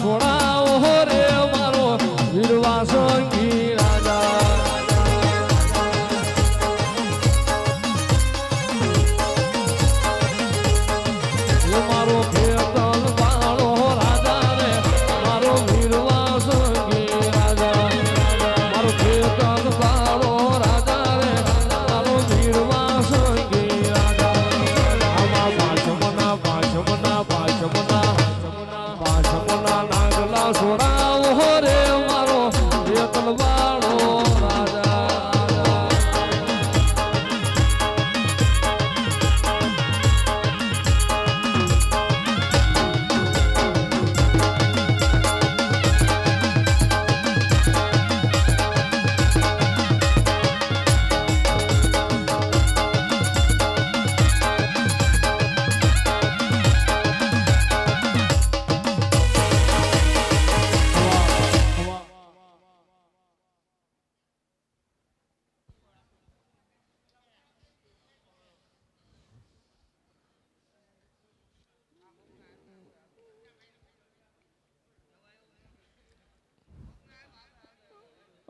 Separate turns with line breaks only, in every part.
what I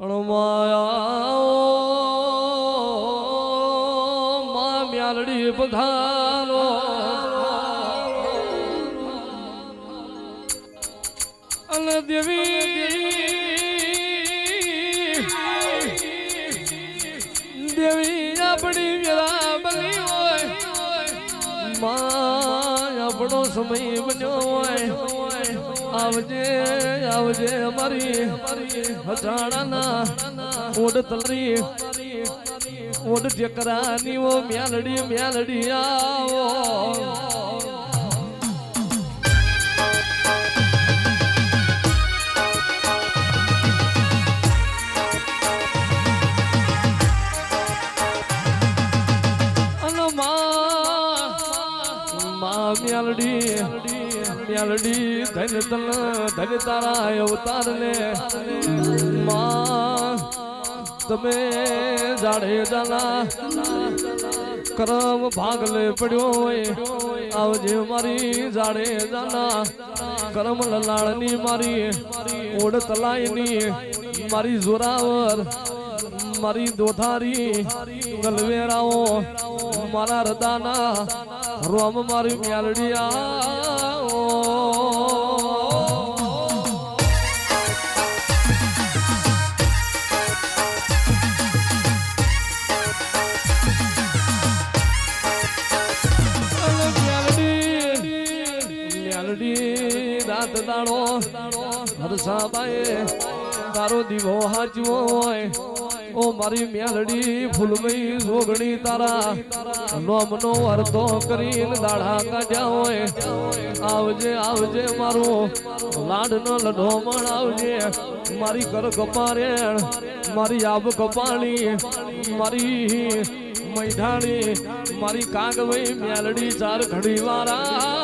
અણમાયા માં મ્યાલડી પધારો અને દેવી દેવી આપણી વેરાબલી હોયમાં આપણો સમય બન્યો. આવજે આવજે અમારી હજાણાના ઓડ તલરી ઓડ ટેકરાની ઓ મ્યાલડી મ્યાલડી આવો. મ્યાલડી ધન તલ ધન તારા અવતાર ને માં, તમે જાડે જાના. કરમ ભાગલે પડ્યો હોય, આવજે મારી જાડે જાના. કરમ લલાળની મારી ઓડ તલાઈની મારી જોરાવર, મારી દોધારી, ગલવેરાઓ, મારા રદાના. રોમ મારી મ્યાલડિયા હરસાબાએ તારો દીવો હાચવો હોય, ઓ મારી મેલડી ફૂલમઈ જોગણી તારા, નોમનો અર્ધો કરીને દાડા કાઢ્યા હોય, આવજે આવજે મારો, લાડનો લઢોમણ આવજે, મારી કર કપારેણ મારી આબ કપાણી મારી મૈઠાણી મારી કાગવઈ મેલડી ચાર ઘડી વાળા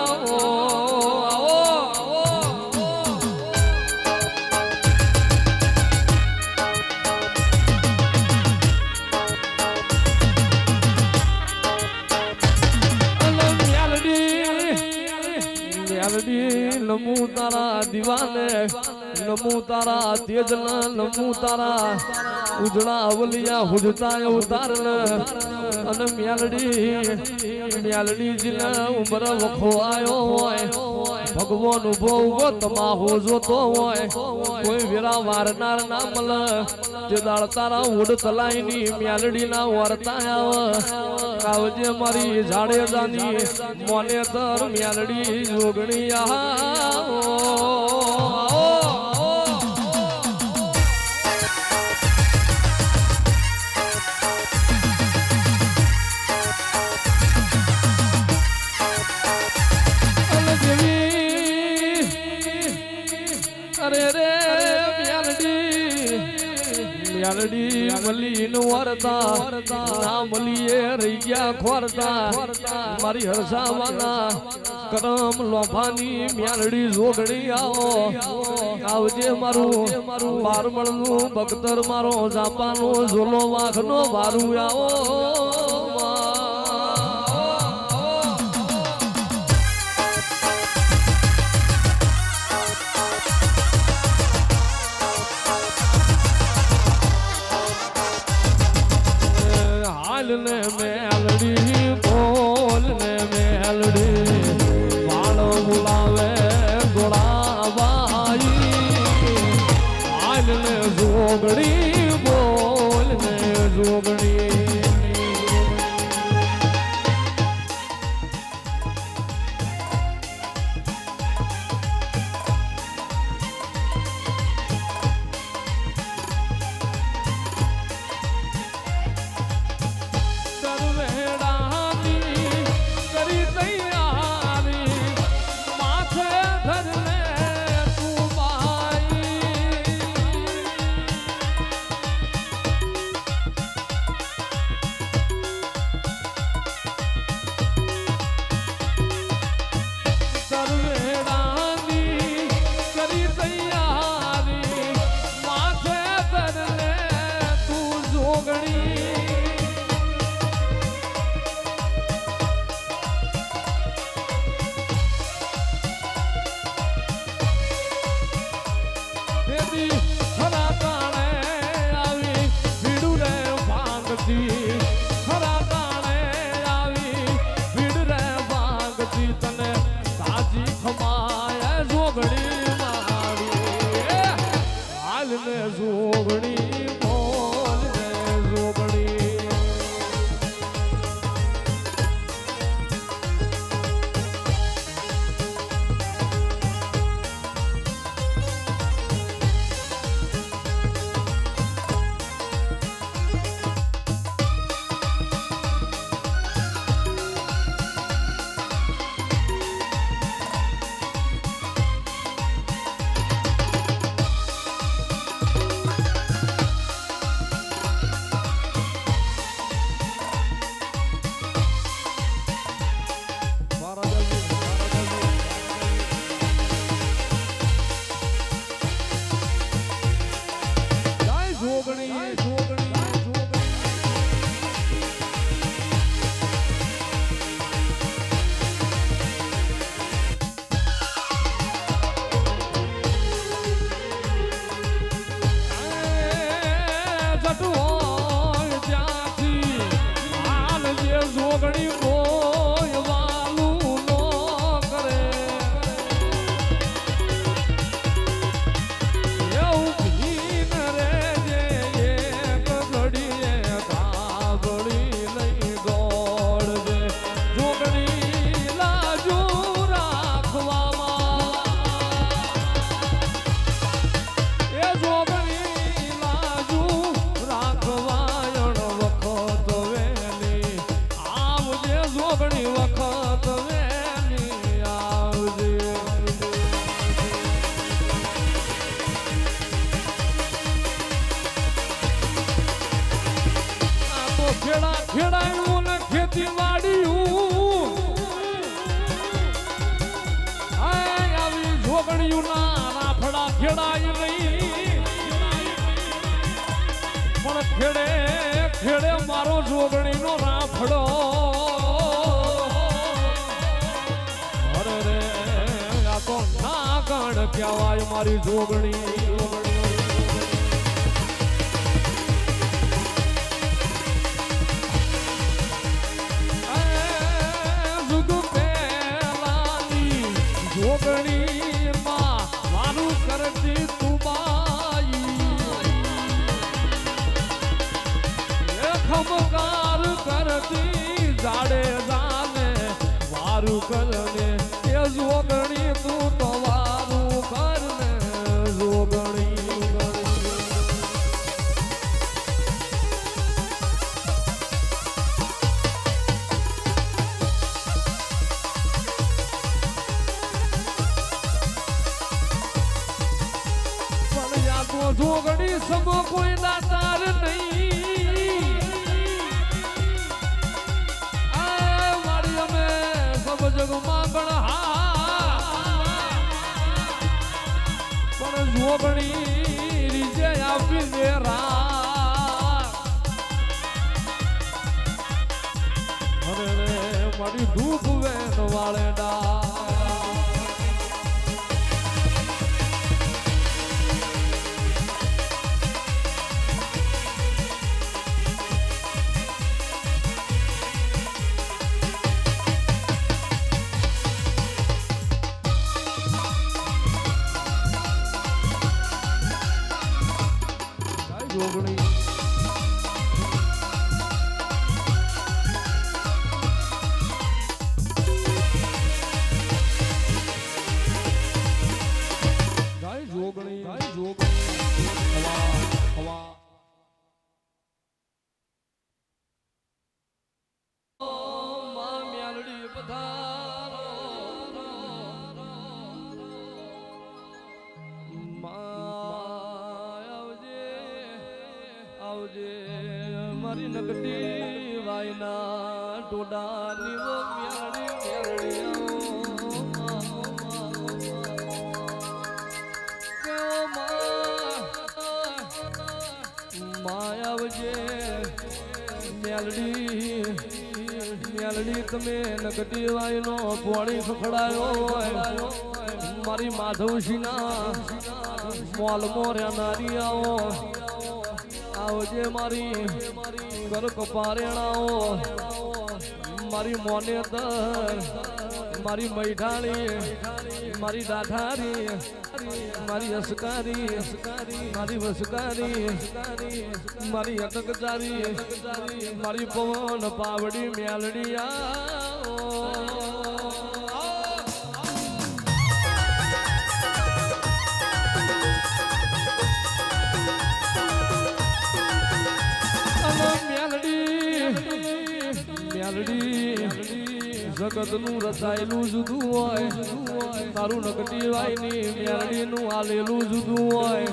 નમુ તારા દિવાને નમુ તારા તેજના નમુ તારા ઉજળા અવલિયા હુજતા ઉતારલ અને મ્યાલડી મ્યાલડી જિલ્લા ઉમર વખો આયો હોય. ભગવાન ઊભો ઊભો તમાહો જોતો હોય. કોઈ વેરા વારનાર ના મલ જે દાળ તારા ઉડ તલાઈની મ્યાલડી ના વરતા આવ. આવજે મારી ઝાડે જાની મોને તર મ્યાલડી જોગણી આવો. મલી નું વરતા ના મલીએ રહી ગયા ખોરતા મારી હરસાવાના કરમ લોફાની મ્યાલડી જોગણી આવો. આવજે મારું મારું બારમણનું બગતર મારો જાપાનો ઝોલો વાઘ નો વારું આવો. Deus, o Benin. ખેડા ખેડાયું ને ખેતી વાડીયું આવી ઝોગડિયું ના રાફડા ખેડાય નહીં. પણ ખેડે ખેડે મારો ઝોગડીનો રાફડો. અરે રે, આ તો ના ગણ કહેવાય મારી જોગણી. મારું કરતી તું બાઈ ખમકાર કરતી જાડે જાને મારું કરને એ જોગણી તું ಹೋಗುಣಿ મેલડી તમે નગટી વાયનો પોણી હોય. મારી માધવશીના મોલ મોર્યા આવો આવજે મારી કર કપારેણાઓ મારી મોનેતર, મારી મૈઠાણી મારી દાઠારી મારી અસકારી મારી વસકારી મારી અટકચારી મારી પવન પાવડી મેલડી જગતનું રચાયેલું જુદું હોય. તારું નકટી વાયની મેલડીનું આલેલું જુદું હોય.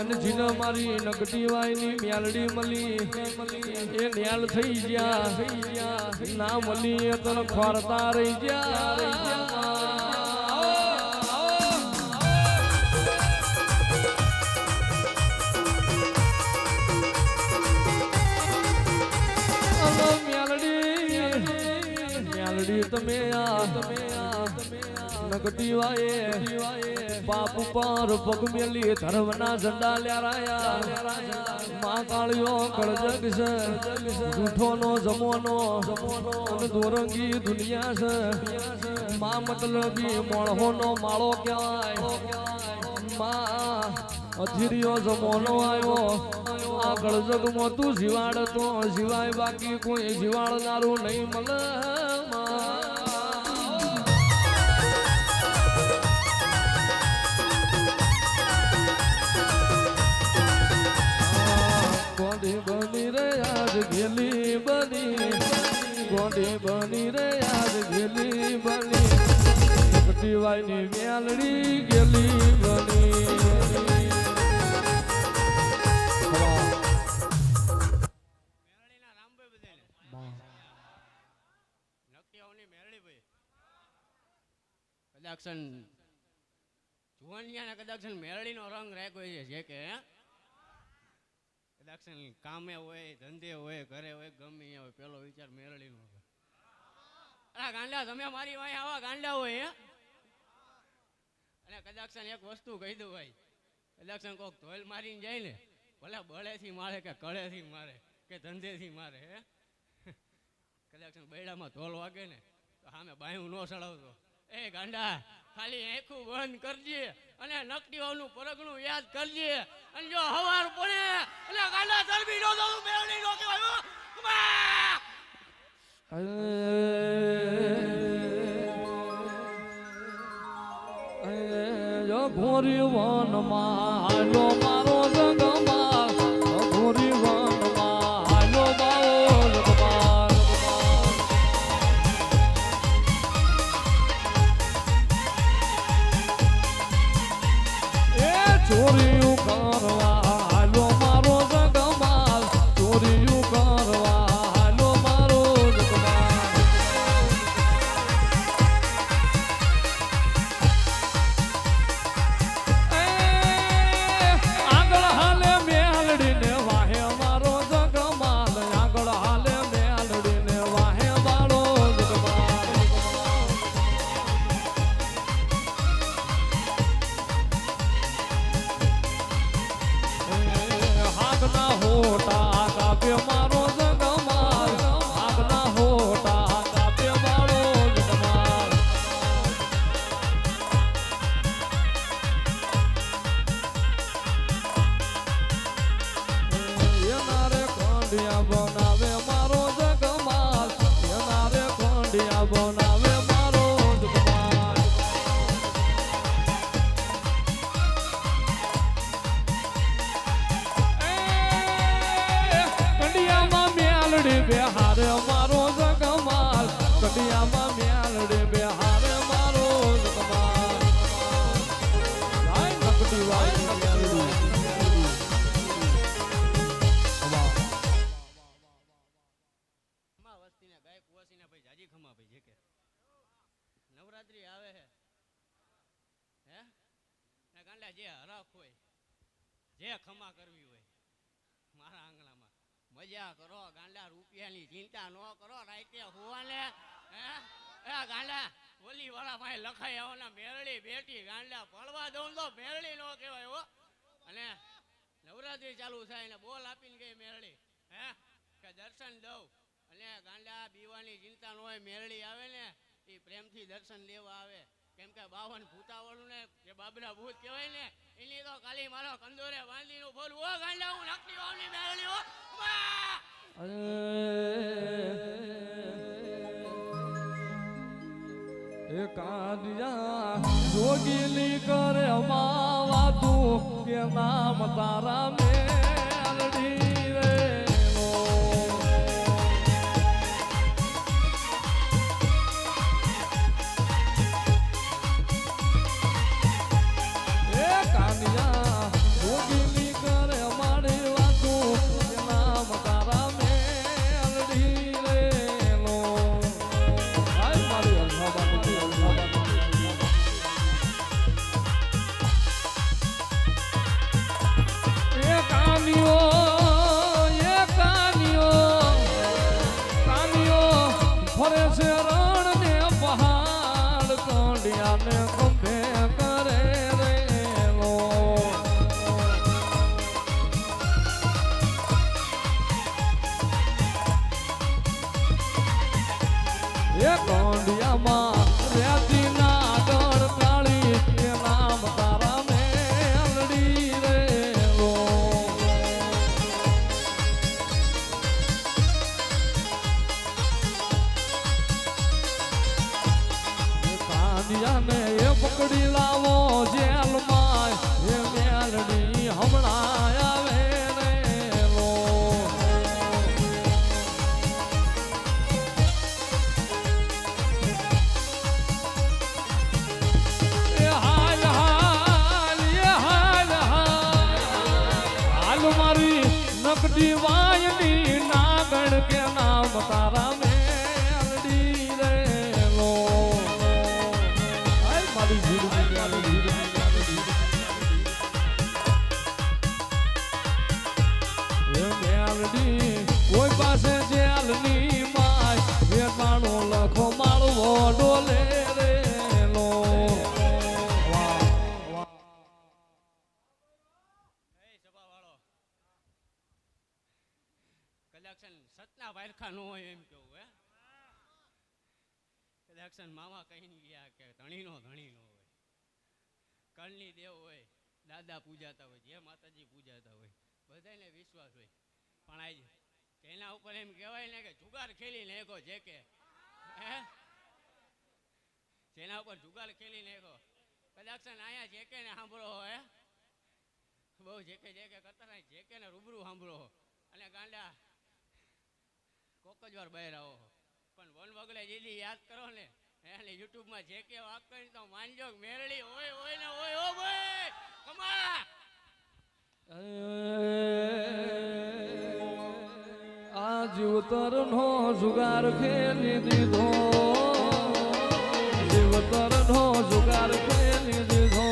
અને જીને મારી નકટી વાયની મ્યાલડી મળી. એ ન્યાલ થઈ ગયા. ના મળી તને ખોરતા રહી ગયા. તમે નગટી વાયે, બાપ પર પગ મેલી, ધર્મના ઝંડા લ્યારાયા માં કાળિયો કળજગ છે, જૂઠોનો દુનિયા છે. માં મતલબી મોણહોનો માળો કહેવાય. માં અધીરિયો જમોનો આવ્યો. આગળ ગળજગમાં તું જીવાડતો જીવાય બાકી કોઈ જીવાડનારું નહીં મળે. માં. બની રે, આજ ગેલી બની. ગોડી બની રે, આજ ગેલી બની. કટીવાયની મેલડી ગેલી બની
રંગ રાખ્યો છે જે કે? કદાક્ષન કામે હોય, ધંધે હોય, ઘરે હોય, ગમે હોય, પેલો વિચાર હોય ગાંડા, તમે મારી વાંહે આવા ગાંડા હોય, હે અને કદાચ એક વસ્તુ કહી દઉં ભાઈ કદાચ કોઈક ધોલ મારીને જાય ને, ભલે બળેથી મારે કે કળેથી મારે કે ધંધેથી મારે, હે? કદાચ બૈડામાં ધોલ વાગે ને, તો સામે બાયું ન ચડાવતો. એ ગાંડા, ખાલી આંખું બંધ કરજે અને નકટીઓનું પરગણું યાદ કરજે. અને જો હવાર પડે, એટલે ગાંડા ચરબી નો દઉં મેળવી નો કહેવાય ઉમા!
વનમાં
ખમા ભાઈ જે કે? નવરાત્રી આવે હે. ને ગાંડા જે હરાખ હોય, જે ખમા કરવી હોય, મારા આંગણામાં. મજા કરો, ગાંડા રૂપિયાની ચિંતા ન કરો, રાતે હોવાને, હે? એ ગાંડા ઓલી વાળા પાસે લખાઈ આવના મેરળી બેટી ગાંડા પડવા દઉં તો મેરળી ન કહેવાય હો. અને નવરાત્રી ચાલુ થાય ને, બોલ આપીને ગઈ મેરળી, હે? કે દર્શન દઉં. અને ગાંડા બીવાની ચિંતા ન હોય, મેરળી આવે ને, એ પ્રેમથી દર્શન લેવા આવે. કેમ કે બાવન ભૂતાવળું ને, જે બાબરા ભૂત કહેવાય ને, એની તો ખાલી મારો કંદોરે બાંધીનું બોલવું ઓ ગાંડા, હું નકલી વાવની મેરળી હો.
કરે, માવા તું કે નામ તારા મેલડી કંડિયા કાણો લખો માળવો ડોલે રે લો
ગયા કે ધણીનો ધણીનો હોય કળની દેવ હોય. દાદા પૂજાતા હોય જે માતાજી પૂજાતા હોય બધાને વિશ્વાસ હોય પણ આજ એના ઉપર એમ કહેવાય ને કે જુગાર ખેલી ને જે કે જેના ઉપર જુગાર ખેલી નાખો કદાચ અહીંયા જે કે ને સાંભળો હે બહુ જે કતર કરતા નહીં જેકે ને રૂબરૂ સાંભળો અને ગાંડા કોક જ વાર બહાર આવો પણ વન વગલે જેથી યાદ કરો ને એને યુટ્યુબમાં જે કે વાત કરી તો માનજો મેરળી હોય હોય ને હોય હો ભાઈ કમા
જીવતર નો જુગાર ખેલી દીધો. જીવતર નો જુગાર ખેલી દીધો.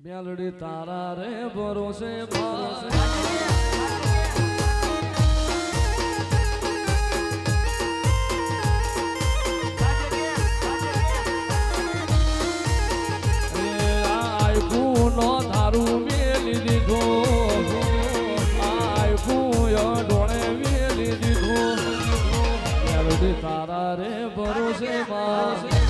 મેલડી તારા રે ભરોસે ભરોસે. તારા ભરોસે માં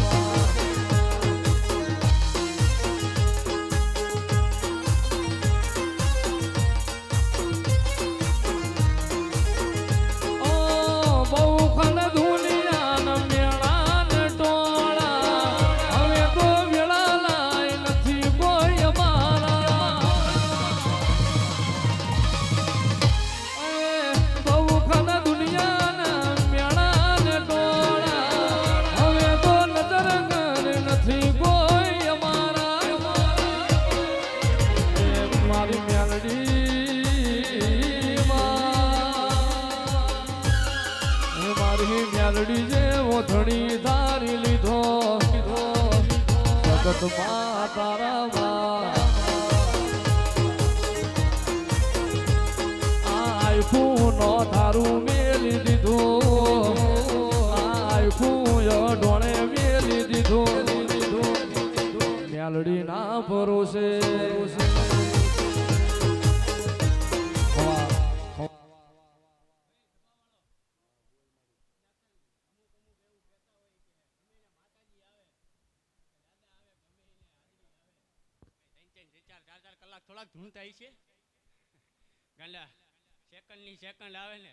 થોડાક ધૂણતા છે. ગાંડા સેકન્ડની સેકન્ડ આવે ને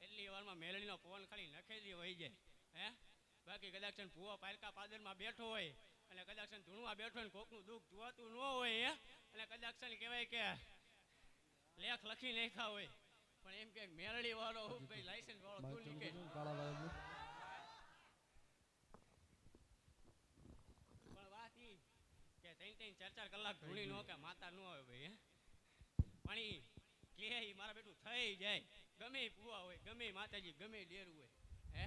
એટલી વારમાં મેલડીનો પવન ખાલી નખેલી વહી જાય હે? બાકી કદાચ ભૂવા પાલકા પાદરમાં બેઠો હોય અને કદાચ ધૂણમાં બેઠો ને કોકનું દુઃખ જોવાતું ન હોય હે? અને કદાચ કહેવાય કે લેખ લખી નાખ્યા હોય. પણ એમ કે મેલડી વાળો લાયસન્સ વાળો તું નીકળે પણ વાત ઈ કે ત્રણ ત્રણ ચાર કલાક ધૂણી નો કે માતા નો આવે ભાઈ પણ ઈ કે મારા બેટું થઈ જાય. ગમે પુવા હોય ગમે માતાજી ગમે ડેરું હોય હે?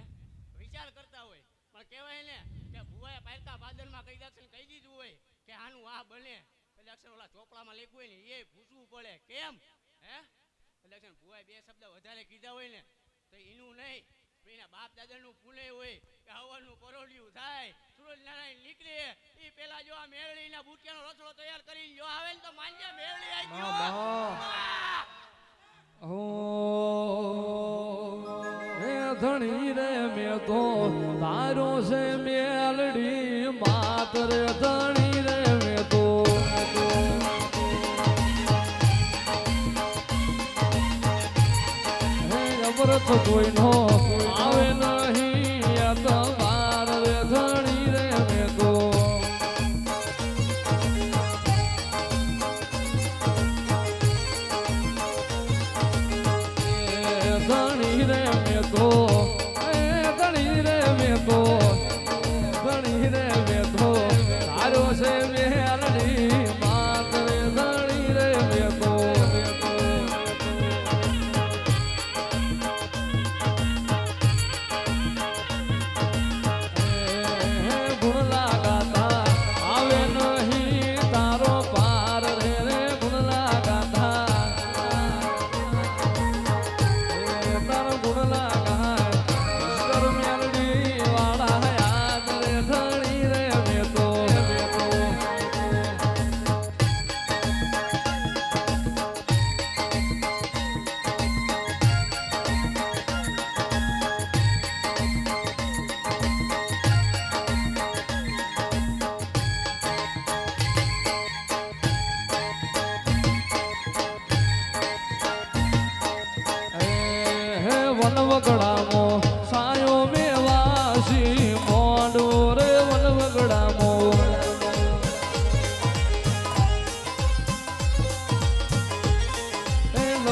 વિચાર કરતા હોય. પણ કહેવાય ને કે ભૂવાએ પારકા બાદરમાં કઈ દક્ષિણ કહી દીધું હોય કે આનું આ બને. કદાચ ઓલા ચોપડામાં લખ્યું હોય ને એ પૂછવું પડે. કેમ? હે? કદાચ ભૂવાએ બે શબ્દ વધારે કીધા હોય ને તો એનું નહીં. એના બાપ દાદાનું પુણે હોય કે હવાનું પરોડિયું થાય સૂરજ નારાયણ નીકળે એ પેલા જો આ મેળડીના બુટિયાનો રસડો તૈયાર કરી જો આવે ને તો માનજે મેળડી આવી ગયો.
હો હે ધણી રે મેં તો તારો છે મેલડી માત રે ધણી રે મે તો હે અમૃત કોઈનો આવે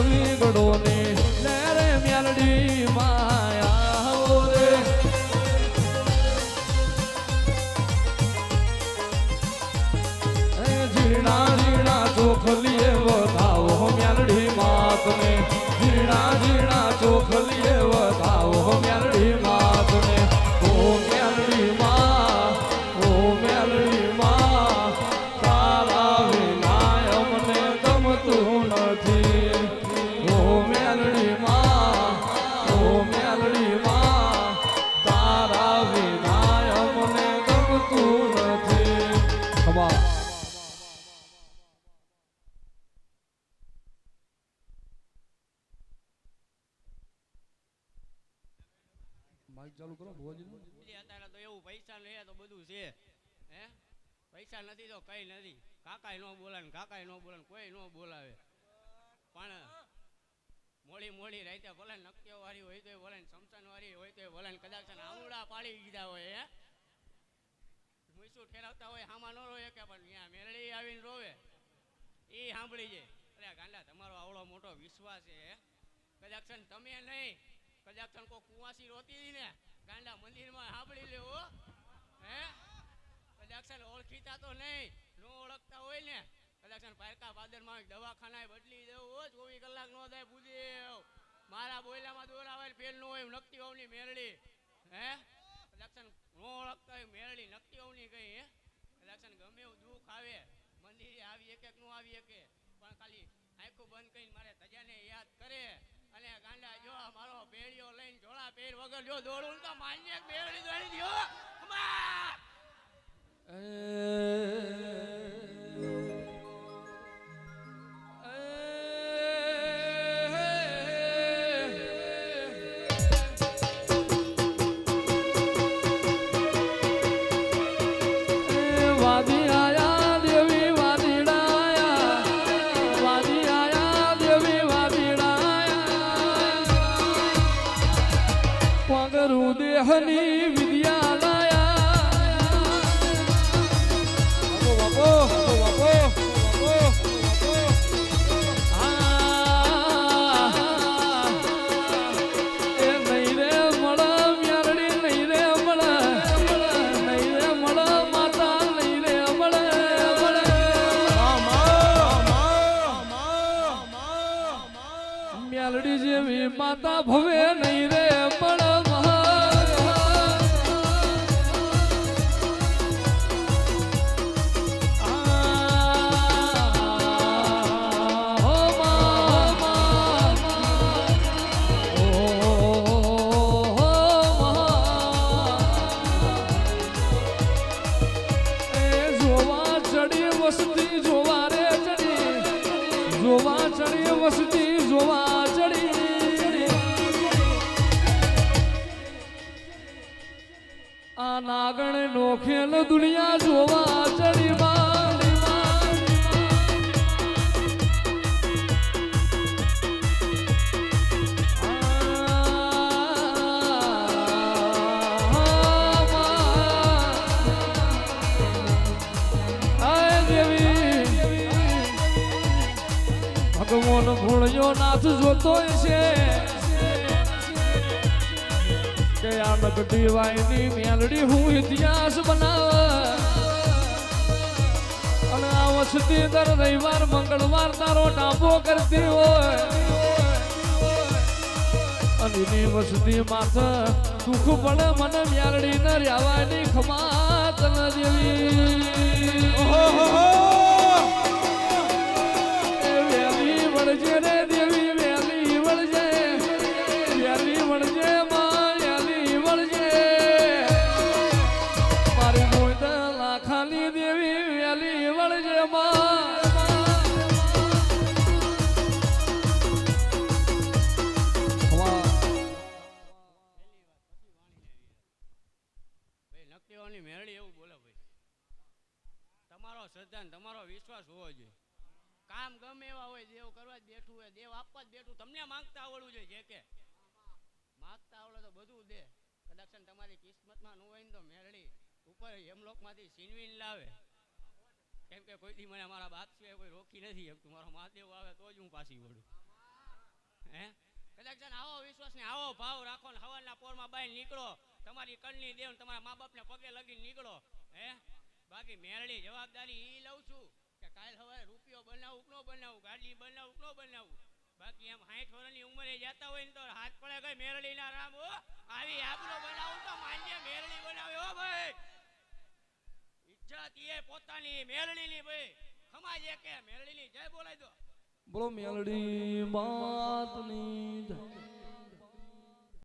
હે નવી ગડો ને રે મ્યાલડી માયા રે ઝીણા ઝીણા ચોખલીએ વધાવો મ્યાલડી માતને. ઝીણા ઝીણા ચોખલીએ
તો બધું છે. હે? પૈસા નથી તો કઈ નથી. કાકાય ન બોલાવે કાકાય નો બોલાવે કોઈ ન બોલાવે. પણ મોડી મોડી રાતે ભલે નક્યો વાળી હોય તો ભલે સમસન વાળી હોય તો ભલે કદાચ આમુડા પાડી દીધા હોય, હે? મૂસું ઠેરાવતા હોય, હામાં ન રોવે કે પણ ત્યાં મેરડી આવીને રોવે. એ સાંભળી જાય. અરે ગાંડા, તમારો આવડો મોટો વિશ્વાસ છે કદાચ તમે નહીં. કદાચ કોઈ કુવાસી રોતી ને, ગાંડા મંદિરમાં સાંભળી લેવો કદાચ ઓળખીતા તો નહીં. નો ઓળખતા હોય ને કદાચ પારકા બાદરમાં દવાખાનાએ બદલી દેવું ચોવીસ કલાક નો થાય મારા બોયલામાં દોર આવે ને ફેલ નો હોય એમ નકટી વહુની મેરડી. હે? હોય મેરડી નકટી વહુની કઈ, હે? ગમે એવું દુઃખ આવે, મંદિરે આવી એક એક નું આવી એક પણ ખાલી આંખો બંધ કરીને મારે તજાને યાદ કરે. અને ગાંડા જો મારો પેડીઓ લઈને જોડા પેર વગર જો દોડું તો માન્ય મેરડી દોડી દ્યો
Eh. મ્યાલડી જેવી માતા ભવે નહીં રે પણ નો ખેલ દુનિયા જોવા ચડી ભગવાન ભોળિયો નાથ જોતો છે કે આ વાયની મેલડી હું ઇતિહાસ બનાવ. અને આ વસતી દર રવિવાર, મંગળવાર તારો ડાબો કરતી હોય. અને વસતી માથે દુઃખ પડે, મને મેલડી ન રહેવાની ખમાત ન દેવી. એ
મેરડી એવું બોલે ભાઈ. તમારો શ્રદ્ધા તમારો વિશ્વાસ હોવો જોઈએ. કામ ગમે એવા હોય, દેવ કરવા જ બેઠું હોય, દેવ આપવા જ બેઠું, તમને માંગતા આવડવું જોઈએ જે કે. માંગતા આવડે તો બધું દે. કદાચ તમારી કિસ્મતમાં ન હોય ને તો મેળડી ઉપર હેમલોકમાંથી છીનવીને લાવે. કેમ કે કોઈ દી મને મારા બાપ સિવાય કોઈ રોકી નથી શકતું. મારો મહાદેવ આવે તો જ હું પાછી વળું. હે? કદાચ આવો વિશ્વાસ ને આવો ભાવ રાખો ને હવાના પોરમાં બાય નીકળો. તમારી કળની દેવ તમારા મા બાપને પગે લગીને નીકળો, હે? બાકી મેરડી જવાબદારી એ લઉં છું કે કાલ સવારે રૂપિયો બનાવું ન બનાવું, ગાડી બનાવું ન બનાવું. બાકી એમ સાઠ વર્ષની ઉંમરે જતા હોય ને તો હાથ પડે કઈ મેરળી ના રામ, હો? આવી આબલો બનાવું તો માન્ય મેરળી બનાવે, હો ભાઈ. ઇજ્જત એ પોતાની મેરડીની ભાઈ. ખમાજ કે મેરડીની જય બોલાઈ દો.
બોલો મેલડી માતની જય.